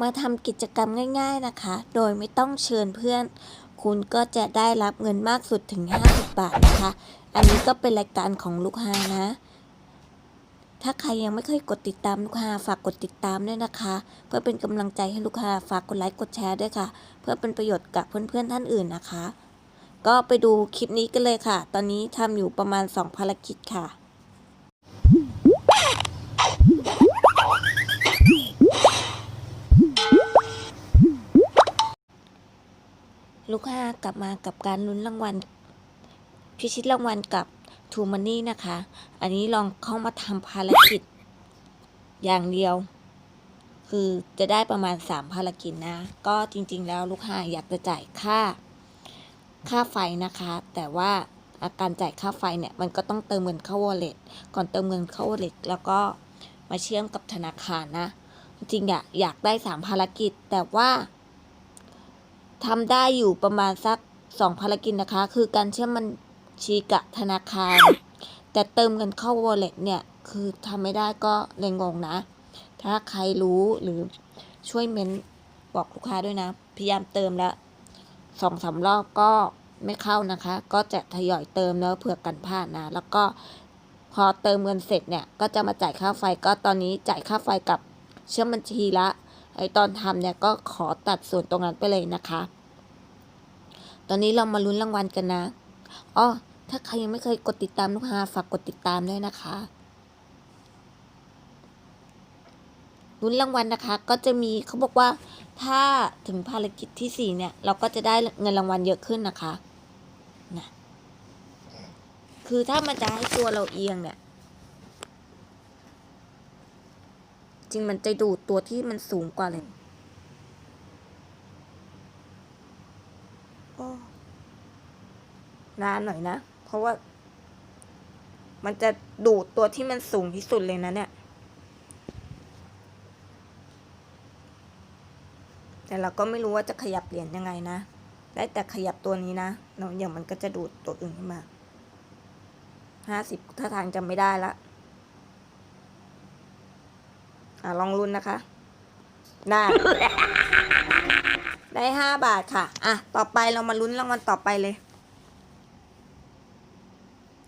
มาทำกิจกรรมง่าย ๆนะคะ โดยไม่ต้องเชิญเพื่อน คุณก็จะได้รับเงินมากสุดถึง 50 บาทนะคะ อันนี้ก็เป็นรายการของลูกฮานะ ถ้าใครยังไม่เคยกดติดตามลูกฮาฝากกดติดตามด้วยนะคะ เพื่อเป็นกำลังใจให้ลูกฮาฝากกดไลค์กดแชร์ด้วยค่ะ เพื่อเป็นประโยชน์กับเพื่อนๆท่านอื่นนะคะ ก็ไปดูคลิปนี้กันเลยค่ะ ตอนนี้ทำอยู่ประมาณ 2 ภารกิจค่ะ ลูกค้ากลับมากับการลุ้นรางวัล พิชิตรางวัลกับทูมันนี่นะคะ อันนี้ลองเข้ามาทำภารกิจ อย่างเดียว คือจะได้ประมาณ 3 ภารกิจนะ ก็จริง ๆ แล้วลูกค้าอยากจะจ่ายค่า ค่าไฟนะคะ แต่ว่าอาการจ่ายค่าไฟเนี่ย มันก็ต้องเติมเงินเข้า wallet ก่อนเติมเงินเข้า wallet แล้วก็มาเชื่อมกับธนาคารนะ จริงๆอะอยากได้สามภารกิจแต่ว่า ทำได้อยู่ประมาณสักสองภารกิจนะคะ คือการเชื่อมบัญชีกับธนาคาร แต่เติมเงินเข้า wallet เนี่ย คือทำไม่ได้ก็เลยงงนะ ถ้าใครรู้หรือช่วยเม้นบอกลูกค้าด้วยนะ พยายามเติมแล้วสองสารอบก็ไม่เข้านะคะ ก็จะทยอยเติมแล้วเผื่อกันพลาดนะ แล้วก็พอเติมเงินเสร็จเนี่ย ก็จะมาจ่ายค่าไฟก็ตอนนี้จ่ายค่าไฟกับเชื่อมบัญชีละ ไอตอนทำเนี่ยก็ขอตัดส่วนตรงนั้นไปเลยนะคะ ตอนนี้เรามาลุ้นรางวัลกันนะอ๋อถ้าใครยังไม่เคยกดติดตามลูกค้าฝากกดติดตามด้วยนะคะลุ้นรางวัลนะคะ ก็จะมีเขาบอกว่าถ้าถึงภารกิจที่สี่เนี่ย เราก็จะได้เงินรางวัลเยอะขึ้นนะคะนะคือถ้ามันจะให้ตัวเราเอียงเนี่ย จริงมันจะดูดตัวที่มันสูงกว่าเลยโอ้นานหน่อยนะ เพราะว่า มันจะดูดตัวที่มันสูงที่สุดเลยนะเนี่ย แต่เราก็ไม่รู้ว่าจะขยับเหรียญยังไงนะ ได้แต่ขยับตัวนี้นะเนาะอย่างมันก็จะดูดตัวอื่นขึ้นมาห้าสิบถ้าทางจำไม่ได้ละ อะลองลุ้นนะคะ ได้ ได้ห้าบาทค่ะ อะ ต่อไปเรามาลุ้นรางวัลต่อไปเลย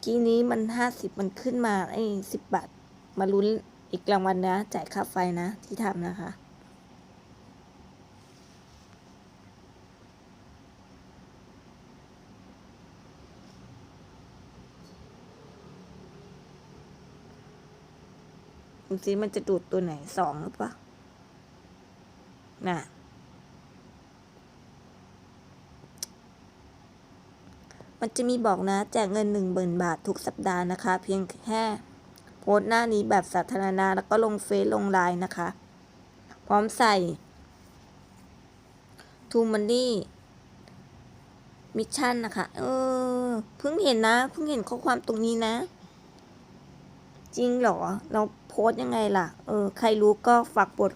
กี้นี้มันห้าสิบมันขึ้นมาไอ้สิบบาท มาลุ้นอีกรางวัลนะจ่ายค่าไฟนะ ที่ทำนะคะ ดูซิมันจะดูดตัวไหนสองหรือเปล่าน่ะมันจะมีบอกนะแจกเงินหนึ่งหมื่นบาททุกสัปดาห์นะคะ เพียงแค่โพสต์หน้านี้แบบสาธารณะแล้วก็ลงเฟซลงไลน์นะคะ พร้อมใส่ทูมันนี่มิชชั่นนะคะ เออ เพิ่งเห็นนะ เพิ่งเห็นข้อความตรงนี้นะ จริงเหรอ เรา โพสต์ยังไงล่ะ เออ ใครรู้ก็ฝากบท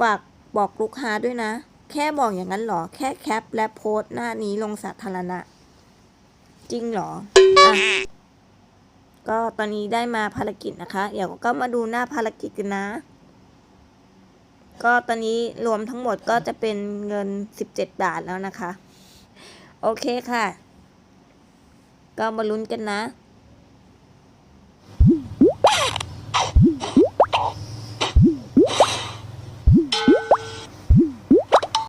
ฝากบอกลูกค้าด้วยนะ แค่บอกอย่างนั้นเหรอ แค่แคปและโพสต์หน้านี้ลงสาธารณะ จริงเหรออะก็ตอนนี้ได้มาภารกิจนะคะ เดี๋ยวก็มาดูหน้าภารกิจกันนะ ก็ตอนนี้รวมทั้งหมดก็จะเป็นเงิน 17 บาทแล้วนะคะ โอเคค่ะ ก็มาลุ้นกันนะ